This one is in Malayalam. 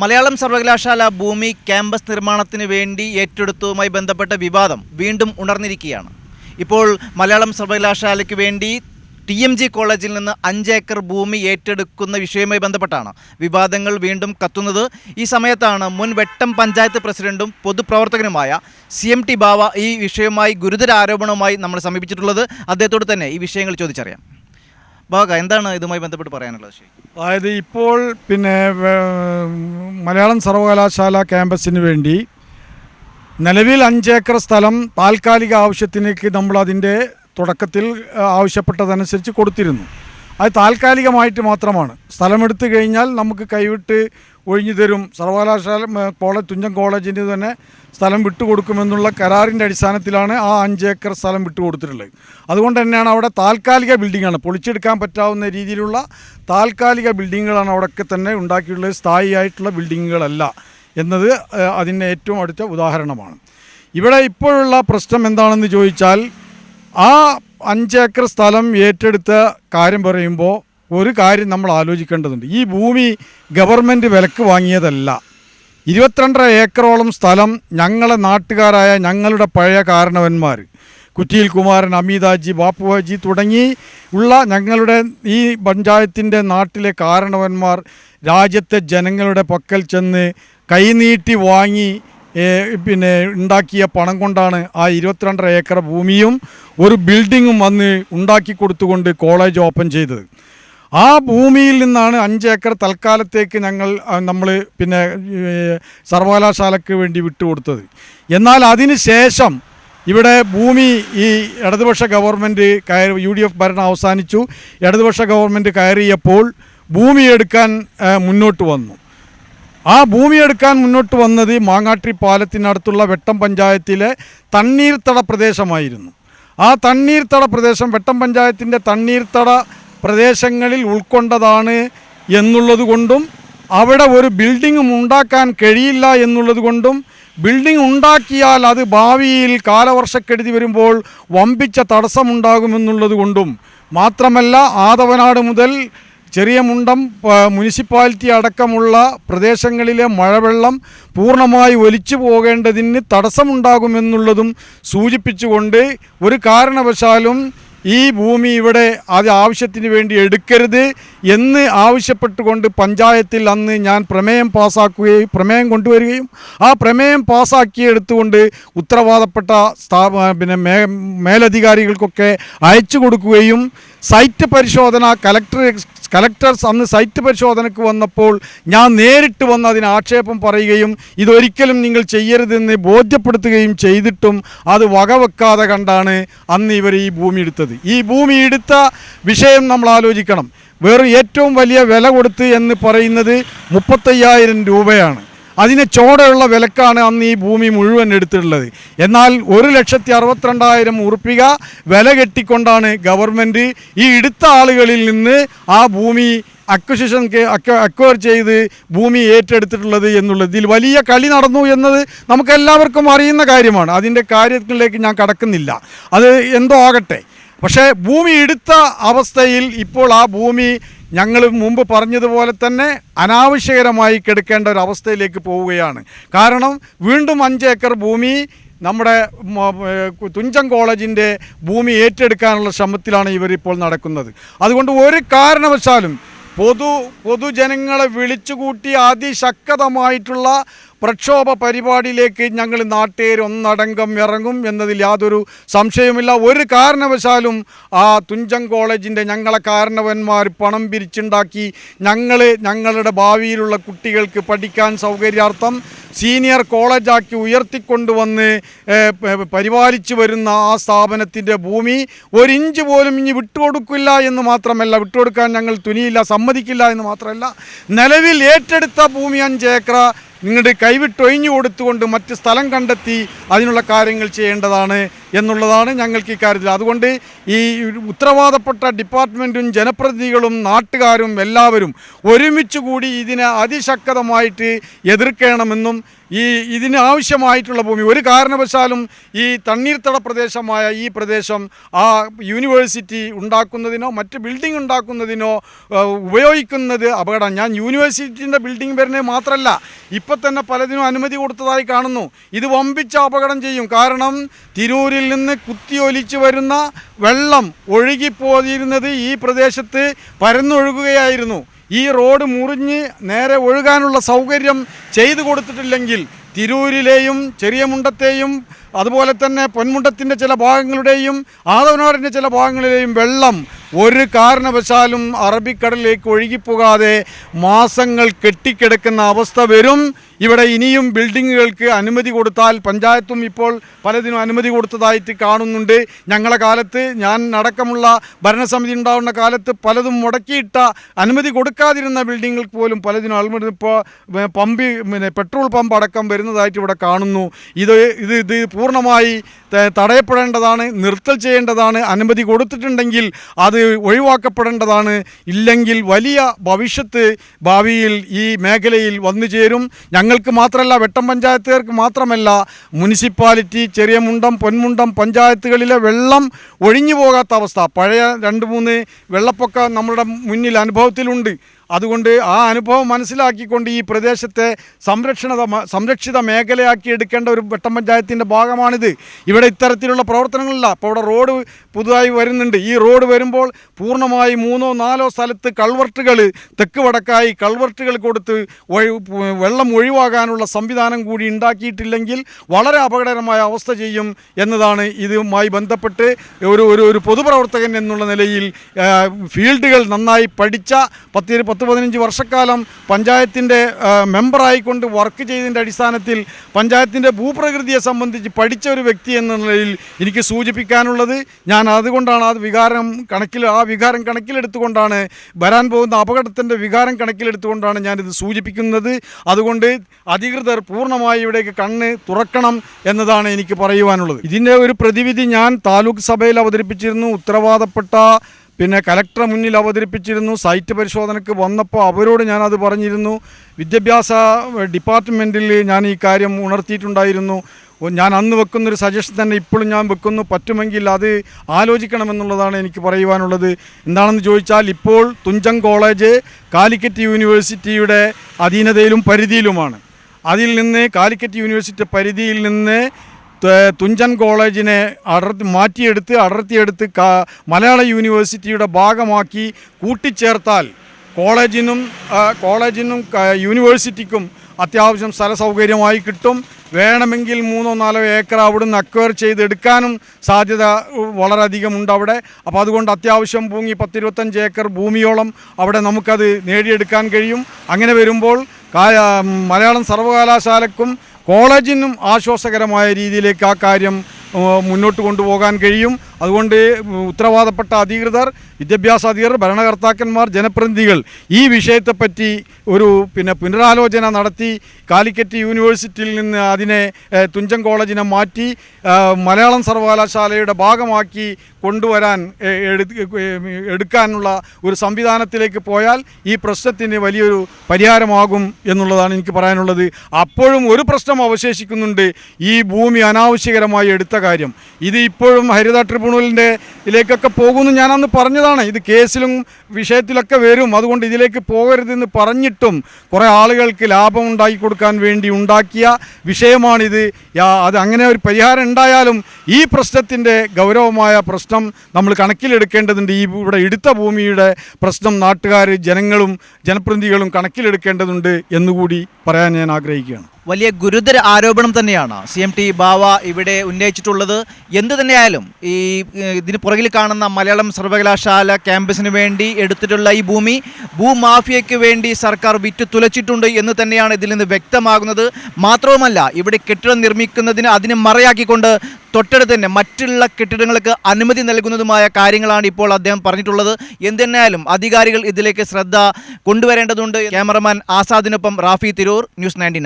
മലയാളം സർവകലാശാല ഭൂമി ക്യാമ്പസ് നിർമ്മാണത്തിന് വേണ്ടി ഏറ്റെടുത്തതുമായി ബന്ധപ്പെട്ട വിവാദം വീണ്ടും ഉണർന്നിരിക്കുകയാണ്. ഇപ്പോൾ മലയാളം സർവകലാശാലയ്ക്ക് വേണ്ടി ടി എം ജി കോളേജിൽ നിന്ന് അഞ്ച് ഏക്കർ ഭൂമി ഏറ്റെടുക്കുന്ന വിഷയവുമായി ബന്ധപ്പെട്ടാണ് വിവാദങ്ങൾ വീണ്ടും കത്തുന്നത്. ഈ സമയത്താണ് മുൻ വെട്ടം പഞ്ചായത്ത് പ്രസിഡന്റും പൊതുപ്രവർത്തകനുമായ സി എം ടി ബാവ ഈ വിഷയവുമായി ഗുരുതര ആരോപണവുമായി നമ്മൾ സമീപിച്ചിട്ടുള്ളത്. അദ്ദേഹത്തോട് തന്നെ ഈ വിഷയങ്ങൾ ചോദിച്ചറിയാം. ബാവ എന്താണ് ഇതുമായി ബന്ധപ്പെട്ട് പറയാനുള്ളത് ശരി? അതായത് ഇപ്പോൾ പിന്നെ മലയാളം സർവകലാശാല ക്യാമ്പസിന് വേണ്ടി നിലവിൽ അഞ്ചേക്കർ സ്ഥലം താൽക്കാലിക ആവശ്യത്തിലേക്ക് നമ്മൾ അതിന്റെ തുടക്കത്തിൽ ആവശ്യപ്പെട്ടതനുസരിച്ച് കൊടുത്തിരുന്നു. അത് താൽക്കാലികമായിട്ട് മാത്രമാണ്. സ്ഥലമെടുത്തു കഴിഞ്ഞാൽ നമുക്ക് കൈവിട്ട് ഒഴിഞ്ഞു തരും സർവകലാശാല കോളേജ് തുഞ്ചൻ കോളേജിന് തന്നെ സ്ഥലം വിട്ടുകൊടുക്കുമെന്നുള്ള കരാറിന്റെ അടിസ്ഥാനത്തിലാണ് ആ അഞ്ച് ഏക്കർ സ്ഥലം വിട്ടുകൊടുത്തിട്ടുള്ളത്. അതുകൊണ്ട് തന്നെയാണ് അവിടെ താൽക്കാലിക ബിൽഡിങ്ങാണ് പൊളിച്ചെടുക്കാൻ പറ്റാവുന്ന രീതിയിലുള്ള താൽക്കാലിക ബിൽഡിങ്ങുകളാണ് അവിടെയൊക്കെ തന്നെ ഉണ്ടാക്കിയിട്ടുള്ളത്. സ്ഥായിയായിട്ടുള്ള ബിൽഡിങ്ങുകളല്ല എന്നത് അതിന്റെ ഏറ്റവും അടുത്ത ഉദാഹരണമാണ്. ഇവിടെ ഇപ്പോഴുള്ള പ്രശ്നം എന്താണെന്ന് ചോദിച്ചാൽ ആ അഞ്ചേക്കർ സ്ഥലം ഏറ്റെടുത്ത കാര്യം പറയുമ്പോൾ ഒരു കാര്യം നമ്മൾ ആലോചിക്കേണ്ടതുണ്ട്. ഈ ഭൂമി ഗവൺമെന്റ് വിലക്ക് വാങ്ങിയതല്ല. ഇരുപത്തിരണ്ടര ഏക്കറോളം സ്ഥലം ഞങ്ങളെ നാട്ടുകാരായ ഞങ്ങളുടെ പഴയ കാരണവന്മാർ കുറ്റിയിൽ കുമാരൻ അമിതാജി ബാപ്പുവാജി തുടങ്ങി ഉള്ള ഞങ്ങളുടെ ഈ പഞ്ചായത്തിന്റെ നാട്ടിലെ കാരണവന്മാർ രാജ്യത്തെ ജനങ്ങളുടെ പക്കൽ ചെന്ന് കൈനീട്ടി വാങ്ങി പിന്നെ ഉണ്ടാക്കിയ പണം കൊണ്ടാണ് ആ ഇരുപത്തിരണ്ടര ഏക്കർ ഭൂമിയും ഒരു ബിൽഡിങ്ങും വന്ന് ഉണ്ടാക്കി കൊടുത്തുകൊണ്ട് കോളേജ് ഓപ്പൺ ചെയ്തത്. ആ ഭൂമിയിൽ നിന്നാണ് അഞ്ച് ഏക്കർ തൽക്കാലത്തേക്ക് ഞങ്ങൾ നമ്മൾ പിന്നെ സർവകലാശാലയ്ക്ക് വേണ്ടി വിട്ടുകൊടുത്തത്. എന്നാൽ അതിന് ശേഷം ഇവിടെ ഭൂമി ഈ ഇടതുപക്ഷ ഗവൺമെന്റ് കയറി യു ഡി എഫ് ഭരണം അവസാനിച്ചു. ഇടതുപക്ഷ ഗവൺമെന്റ് കയറിയപ്പോൾ ഭൂമി എടുക്കാൻ മുന്നോട്ട് വന്നു. ആ ഭൂമി എടുക്കാൻ മുന്നോട്ട് വന്നത് മാങ്ങാട്ടി പാലത്തിനടുത്തുള്ള വെട്ടം പഞ്ചായത്തിലെ തണ്ണീർത്തട പ്രദേശമായിരുന്നു. ആ തണ്ണീർത്തട പ്രദേശം വെട്ടം പഞ്ചായത്തിന്റെ തണ്ണീർത്തട പ്രദേശങ്ങളിൽ ഉൾക്കൊണ്ടതാണ് എന്നുള്ളതുകൊണ്ടും അവിടെ ഒരു ബിൽഡിങ്ങും ഉണ്ടാക്കാൻ കഴിയില്ല എന്നുള്ളതുകൊണ്ടും ബിൽഡിംഗ് ഉണ്ടാക്കിയാൽ അത് ഭാവിയിൽ കാലവർഷക്കെടുതി വരുമ്പോൾ വമ്പിച്ച തടസ്സമുണ്ടാകുമെന്നുള്ളത് കൊണ്ടും മാത്രമല്ല ആദവനാട് മുതൽ ചെറിയ മുണ്ടം മുനിസിപ്പാലിറ്റി അടക്കമുള്ള പ്രദേശങ്ങളിലെ മഴവെള്ളം പൂർണമായി ഒലിച്ചു പോകേണ്ടതിന് തടസ്സമുണ്ടാകുമെന്നുള്ളതും സൂചിപ്പിച്ചുകൊണ്ട് ഒരു കാരണവശാലും ഈ ഭൂമി ഇവിടെ അത് ആവശ്യത്തിന് വേണ്ടി എടുക്കരുത് എന്ന് ആവശ്യപ്പെട്ടുകൊണ്ട് പഞ്ചായത്തിൽ അന്ന് ഞാൻ പ്രമേയം പാസ്സാക്കുകയും പ്രമേയം കൊണ്ടുവരികയും ആ പ്രമേയം പാസ്സാക്കിയെടുത്തുകൊണ്ട് ഉത്തരവാദപ്പെട്ട സ്ഥാപ പിന്നെ മേലധികാരികൾക്കൊക്കെ അയച്ചു കൊടുക്കുകയും സൈറ്റ് പരിശോധന കലക്ടർ കലക്ടർ അന്ന് സൈറ്റ് പരിശോധനയ്ക്ക് വന്നപ്പോൾ ഞാൻ നേരിട്ട് വന്ന് അതിന് ആക്ഷേപം പറയുകയും ഇതൊരിക്കലും നിങ്ങൾ ചെയ്യരുതെന്ന് ബോധ്യപ്പെടുത്തുകയും ചെയ്തിട്ടും അത് വകവെക്കാതെ കണ്ടാണ് അന്ന് ഇവർ ഈ ഭൂമി എടുത്തത്. ഈ ഭൂമി എടുത്ത വിഷയം നമ്മൾ ആലോചിക്കണം. വേറെ ഏറ്റവും വലിയ വില കൊടുത്ത് എന്ന് പറയുന്നത് മുപ്പത്തയ്യായിരം രൂപയാണ്. അതിന് ചോടെയുള്ള വിലക്കാണ് അന്ന് ഈ ഭൂമി മുഴുവൻ എടുത്തിട്ടുള്ളത്. എന്നാൽ ഒരു ലക്ഷത്തി അറുപത്തിരണ്ടായിരം ഉറുപ്പിക വില കെട്ടിക്കൊണ്ടാണ് ഗവൺമെന്റ് ഈ എടുത്ത ആളുകളിൽ നിന്ന് ആ ഭൂമി അക്വസിഷൻ അക്വയർ ചെയ്ത് ഭൂമി ഏറ്റെടുത്തിട്ടുള്ളത് എന്നുള്ളത് ഇതിൽ വലിയ കളി നടന്നു എന്നത് നമുക്കെല്ലാവർക്കും അറിയുന്ന കാര്യമാണ്. അതിന്റെ കാര്യത്തിലേക്ക് ഞാൻ കടക്കുന്നില്ല. അത് എന്തോ ആകട്ടെ. പക്ഷേ ഭൂമി എടുത്ത അവസ്ഥയിൽ ഇപ്പോൾ ആ ഭൂമി ഞങ്ങൾ മുമ്പ് പറഞ്ഞതുപോലെ തന്നെ അനാവശ്യകരമായി കെടുക്കേണ്ട ഒരു അവസ്ഥയിലേക്ക് പോവുകയാണ്. കാരണം വീണ്ടും അഞ്ച് ഏക്കർ ഭൂമി നമ്മുടെ തുഞ്ചൻ കോളേജിന്റെ ഭൂമി ഏറ്റെടുക്കാനുള്ള ശ്രമത്തിലാണ് ഇവരിപ്പോൾ നടക്കുന്നത്. അതുകൊണ്ട് ഒരു കാരണവശാലും പൊതു പൊതുജനങ്ങളെ വിളിച്ചുകൂട്ടി അതിശക്തമായിട്ടുള്ള പ്രക്ഷോഭ പരിപാടിയിലേക്ക് ഞങ്ങൾ നാട്ടുകാർ ഒന്നടങ്കം ഇറങ്ങും എന്നതിൽ യാതൊരു സംശയവുമില്ല. ഒരു കാരണവശാലും ആ തുഞ്ചൻ കോളേജിന്റെ ഞങ്ങളെ കാരണവന്മാർ പണം പിരിച്ചുണ്ടാക്കി ഞങ്ങൾ ഞങ്ങളുടെ ഭാവിയിലുള്ള കുട്ടികൾക്ക് പഠിക്കാൻ സൗകര്യാർത്ഥം സീനിയർ കോളേജാക്കി ഉയർത്തിക്കൊണ്ടുവന്ന് പരിപാലിച്ചു വരുന്ന ആ സ്ഥാപനത്തിന്റെ ഭൂമി ഒരിഞ്ച് പോലും ഇനി വിട്ടുകൊടുക്കില്ല എന്ന് മാത്രമല്ല വിട്ടുകൊടുക്കാൻ ഞങ്ങൾ തുനിയില്ല സമ്മതിക്കില്ല എന്ന് മാത്രമല്ല നിലവിൽ ഏറ്റെടുത്ത ഭൂമി അഞ്ച് ഏക്കർ നിങ്ങളുടെ കൈവിട്ടൊഴിഞ്ഞു കൊടുത്തുകൊണ്ട് മറ്റ് സ്ഥലം കണ്ടെത്തി അതിനുള്ള കാര്യങ്ങൾ ചെയ്യേണ്ടതാണ്. എന്നുള്ളതാണ് ഞങ്ങൾക്ക് ഇക്കാര്യത്തിൽ. അതുകൊണ്ട് ഈ ഉത്തരവാദപ്പെട്ട ഡിപ്പാർട്ട്മെന്റും ജനപ്രതിനിധികളും നാട്ടുകാരും എല്ലാവരും ഒരുമിച്ച് കൂടി ഇതിനെ അതിശക്തമായിട്ട് എതിർക്കണമെന്നും ഈ ഇതിനാവശ്യമായിട്ടുള്ള ഭൂമി ഒരു കാരണവശാലും ഈ തണ്ണീർത്തട പ്രദേശമായ ഈ പ്രദേശം ആ യൂണിവേഴ്സിറ്റി ഉണ്ടാക്കുന്നതിനോ മറ്റ് ബിൽഡിംഗ് ഉണ്ടാക്കുന്നതിനോ ഉപയോഗിക്കുന്നത് അപകടം ഞാൻ യൂണിവേഴ്സിറ്റിന്റെ ബിൽഡിംഗ് വരുന്നത് മാത്രമല്ല ഇപ്പം തന്നെ പലതിനും അനുമതി കൊടുത്തതായി കാണുന്നു. ഇത് വമ്പിച്ച അപകടം ചെയ്യും. കാരണം തിരൂരിൽ നിന്ന് കുത്തിയൊലിച്ച് വരുന്ന വെള്ളം ഒഴുകിപ്പോയിരുന്നത് ഈ പ്രദേശത്ത് പരന്നൊഴുകുകയായിരുന്നു. ഈ റോഡ് മുറിഞ്ഞ് നേരെ ഒഴുകാനുള്ള സൗകര്യം ചെയ്തു കൊടുത്തിട്ടില്ലെങ്കിൽ തിരൂരിലെയും ചെറിയ മുണ്ടത്തെയും അതുപോലെ തന്നെ പൊന്മുണ്ടത്തിന്റെ ചില ഭാഗങ്ങളുടെയും ആദവനാടിന്റെ ചില ഭാഗങ്ങളിലെയും വെള്ളം ഒരു കാരണവശാലും അറബിക്കടലിലേക്ക് ഒഴുകിപ്പോകാതെ മാസങ്ങൾ കെട്ടിക്കിടക്കുന്ന അവസ്ഥ വരും. ഇവിടെ ഇനിയും ബിൽഡിങ്ങുകൾക്ക് അനുമതി കൊടുത്താൽ പഞ്ചായത്തും ഇപ്പോൾ പലതിനും അനുമതി കൊടുത്തതായിട്ട് കാണുന്നുണ്ട്. ഞങ്ങളുടെ കാലത്ത് ഞാൻ അടക്കമുള്ള ഭരണസമിതി ഉണ്ടാവുന്ന കാലത്ത് പലതും മുടക്കിയിട്ട അനുമതി കൊടുക്കാതിരുന്ന ബിൽഡിങ്ങുകൾക്ക് പോലും പലതിനും അനുമതി ഇപ്പോൾ പമ്പ് പിന്നെ പെട്രോൾ പമ്പ് അടക്കം വരുന്നതായിട്ട് ഇവിടെ കാണുന്നു. ഇത് ഇത് ഇത് പൂർണമായി തടയപ്പെടേണ്ടതാണ് നിർത്തൽ ചെയ്യേണ്ടതാണ് അനുമതി കൊടുത്തിട്ടുണ്ടെങ്കിൽ അത് ഒഴിവാക്കപ്പെടേണ്ടതാണ്. ഇല്ലെങ്കിൽ വലിയ ഭവിഷ്യത്ത് ഭാവിയിൽ ഈ മേഖലയിൽ വന്നു ചേരും. ഞങ്ങൾക്ക് മാത്രമല്ല വെട്ടം പഞ്ചായത്തുകാർക്ക് മാത്രമല്ല മുനിസിപ്പാലിറ്റി ചെറിയ മുണ്ടം പൊന്മുണ്ടം പഞ്ചായത്തുകളിലെ വെള്ളം ഒഴിഞ്ഞു പോകാത്ത അവസ്ഥ. പഴയ രണ്ട് മൂന്ന് വെള്ളപ്പൊക്കം നമ്മുടെ മുന്നിൽ അനുഭവത്തിലുണ്ട്. അതുകൊണ്ട് ആ അനുഭവം മനസ്സിലാക്കിക്കൊണ്ട് ഈ പ്രദേശത്തെ സംരക്ഷണ സംരക്ഷിത മേഖലയാക്കി എടുക്കേണ്ട ഒരു വെട്ടം പഞ്ചായത്തിന്റെ ഭാഗമാണിത്. ഇവിടെ ഇത്തരത്തിലുള്ള പ്രവർത്തനങ്ങളില്ല. അപ്പോൾ ഇവിടെ റോഡ് പുതുതായി വരുന്നുണ്ട്. ഈ റോഡ് വരുമ്പോൾ പൂർണമായി മൂന്നോ നാലോ സ്ഥലത്ത് കൾവർട്ടുകൾ തെക്ക് വടക്കായി കൾവർട്ടുകൾ കൊടുത്ത് വെള്ളം ഒഴിവാകാനുള്ള സംവിധാനം കൂടി ഉണ്ടാക്കിയിട്ടില്ലെങ്കിൽ വളരെ അപകടകരമായ അവസ്ഥ ചെയ്യും എന്നതാണ് ഇതുമായി ബന്ധപ്പെട്ട് ഒരു ഒരു പൊതുപ്രവർത്തകൻ എന്നുള്ള നിലയിൽ ഫീൽഡുകൾ നന്നായി പഠിച്ച പത്ത് പത്ത് പതിനഞ്ച് വർഷക്കാലം പഞ്ചായത്തിന്റെ മെമ്പറായിക്കൊണ്ട് വർക്ക് ചെയ്തതിന്റെ അടിസ്ഥാനത്തിൽ പഞ്ചായത്തിന്റെ ഭൂപ്രകൃതിയെ സംബന്ധിച്ച് പഠിച്ച ഒരു വ്യക്തി എന്ന നിലയിൽ എനിക്ക് സൂചിപ്പിക്കാനുള്ളത് ഞാൻ അതുകൊണ്ടാണ് ആ വികാരം കണക്കിൽ ആ വികാരം കണക്കിലെടുത്തുകൊണ്ടാണ് വരാൻ പോകുന്ന അപകടത്തിന്റെ വികാരം കണക്കിലെടുത്തുകൊണ്ടാണ് ഞാനിത് സൂചിപ്പിക്കുന്നത്. അതുകൊണ്ട് അധികൃതർ പൂർണമായി ഇവിടേക്ക് കണ്ണ് തുറക്കണം എന്നതാണ് എനിക്ക് പറയുവാനുള്ളത്. ഇതിന്റെ ഒരു പ്രതിവിധി ഞാൻ താലൂക്ക് സഭയിൽ അവതരിപ്പിച്ചിരുന്നു. ഉത്തരവാദപ്പെട്ട പിന്നെ കലക്ടറെ മുന്നിൽ അവതരിപ്പിച്ചിരുന്നു സൈറ്റ് പരിശോധനയ്ക്ക് വന്നപ്പോൾ അവരോട് ഞാനത് പറഞ്ഞിരുന്നു. വിദ്യാഭ്യാസ ഡിപ്പാർട്ട്മെന്റിൽ ഞാൻ ഈ കാര്യം ഉണർത്തിയിട്ടുണ്ടായിരുന്നു. ഞാൻ അന്ന് വെക്കുന്നൊരു സജഷൻ തന്നെ ഇപ്പോഴും ഞാൻ വെക്കുന്നു. പറ്റുമെങ്കിൽ അത് ആലോചിക്കണമെന്നുള്ളതാണ് എനിക്ക് പറയുവാനുള്ളത്. എന്താണെന്ന് ചോദിച്ചാൽ ഇപ്പോൾ തുഞ്ചം കോളേജ് കാലിക്കറ്റ് യൂണിവേഴ്സിറ്റിയുടെ അധീനതയിലും പരിധിയിലുമാണ്. അതിൽ നിന്ന് കാലിക്കറ്റ് യൂണിവേഴ്സിറ്റി പരിധിയിൽ നിന്ന് തുഞ്ചൻ കോളേജിനെ അടർത്തി മാറ്റിയെടുത്ത് അടർത്തിയെടുത്ത് മലയാള യൂണിവേഴ്സിറ്റിയുടെ ഭാഗമാക്കി കൂട്ടിച്ചേർത്താൽ കോളേജിനും കോളേജിനും യൂണിവേഴ്സിറ്റിക്കും അത്യാവശ്യം സ്ഥല സൗകര്യമായി കിട്ടും. വേണമെങ്കിൽ മൂന്നോ നാലോ ഏക്കർ അവിടുന്ന് അക്വയർ ചെയ്തെടുക്കാനും സാധ്യത ഉ- വളരെയധികം ഉണ്ട് അവിടെ. അപ്പോൾ അതുകൊണ്ട് അത്യാവശ്യം ഭൂമി പത്തിരുപത്തഞ്ച് ഏക്കർ ഭൂമിയോളം അവിടെ നമുക്കത് നേടിയെടുക്കാൻ കഴിയും. അങ്ങനെ വരുമ്പോൾ മലയാളം സർവകലാശാലക്കും കോളേജിനും ആശ്വാസകരമായ രീതിയിലേക്ക് ആ കാര്യം മുന്നോട്ട് കൊണ്ടുപോകാൻ കഴിയും. അതുകൊണ്ട് ഉത്തരവാദപ്പെട്ട അധികൃതർ വിദ്യാഭ്യാസ അധികൃതർ ഭരണകർത്താക്കന്മാർ ജനപ്രതിനിധികൾ ഈ വിഷയത്തെപ്പറ്റി ഒരു പിന്നെ പുനരാലോചന നടത്തി കാലിക്കറ്റ് യൂണിവേഴ്സിറ്റിയിൽ നിന്ന് അതിനെ തുഞ്ചൻ കോളേജിനെ മാറ്റി മലയാളം സർവകലാശാലയുടെ ഭാഗമാക്കി കൊണ്ടുവരാൻ എടുക്കാനുള്ള ഒരു സംവിധാനത്തിലേക്ക് പോയാൽ ഈ പ്രശ്നത്തിന് വലിയൊരു പരിഹാരമാകും എന്നുള്ളതാണ് എനിക്ക് പറയാനുള്ളത്. അപ്പോഴും ഒരു പ്രശ്നം അവശേഷിക്കുന്നുണ്ട്. ഈ ഭൂമി അനാവശ്യകരമായി എടുത്ത കാര്യം. ഇത് ഇപ്പോഴും ഹരിത ട്രിബ്യൂണലിന്റെ ഇതിലേക്കൊക്കെ പോകുമെന്ന് ഞാൻ അന്ന് പറഞ്ഞതാണ് ഇത് കേസിലും വിഷയത്തിലൊക്കെ വരും. അതുകൊണ്ട് ഇതിലേക്ക് പോകരുതെന്ന് പറഞ്ഞിട്ടും കുറേ ആളുകൾക്ക് ലാഭം ഉണ്ടാക്കി കൊടുക്കാൻ വേണ്ടി ഉണ്ടാക്കിയ വിഷയമാണിത്. അത് അങ്ങനെ ഒരു പരിഹാരം ഉണ്ടായാലും ഈ പ്രശ്നത്തിന്റെ ഗൗരവമായ പ്രശ്നം നമ്മൾ കണക്കിലെടുക്കേണ്ടതുണ്ട്. ഈ ഇവിടെ എടുത്ത ഭൂമിയുടെ പ്രശ്നം നാട്ടുകാർ ജനങ്ങളും ജനപ്രതിനിധികളും കണക്കിലെടുക്കേണ്ടതുണ്ട് എന്നുകൂടി പറയാൻ ഞാൻ ആഗ്രഹിക്കുകയാണ്. വലിയ ഗുരുതര ആരോപണം തന്നെയാണ്. സി എം ടി ബാവ ഇവിടെ ഉന്നയിച്ചിട്ടുള്ളത്. എന്തു തന്നെയായാലും ഈ ഇതിന് പുറകിൽ കാണുന്ന മലയാളം സർവകലാശാല ക്യാമ്പസിന് വേണ്ടി എടുത്തിട്ടുള്ള ഈ ഭൂമി ഭൂമാഫിയയ്ക്ക് വേണ്ടി സർക്കാർ വിറ്റ് തുലച്ചിട്ടുണ്ട് എന്ന് തന്നെയാണ് ഇതിൽ നിന്ന് വ്യക്തമാകുന്നത്. മാത്രവുമല്ല ഇവിടെ കെട്ടിടം നിർമ്മിക്കുന്നതിന് അതിനെ മറയാക്കിക്കൊണ്ട് തൊട്ടടുത്ത് തന്നെ മറ്റുള്ള കെട്ടിടങ്ങൾക്ക് അനുമതി നൽകുന്നതുമായ കാര്യങ്ങളാണ് ഇപ്പോൾ അദ്ദേഹം പറഞ്ഞിട്ടുള്ളത്. എന്തെന്നായാലും അധികാരികൾ ഇതിലേക്ക് ശ്രദ്ധ കൊണ്ടുവരേണ്ടതുണ്ട്. ക്യാമറമാൻ ആസാദിനൊപ്പം റാഫി തിരൂർ ന്യൂസ് നയന്റി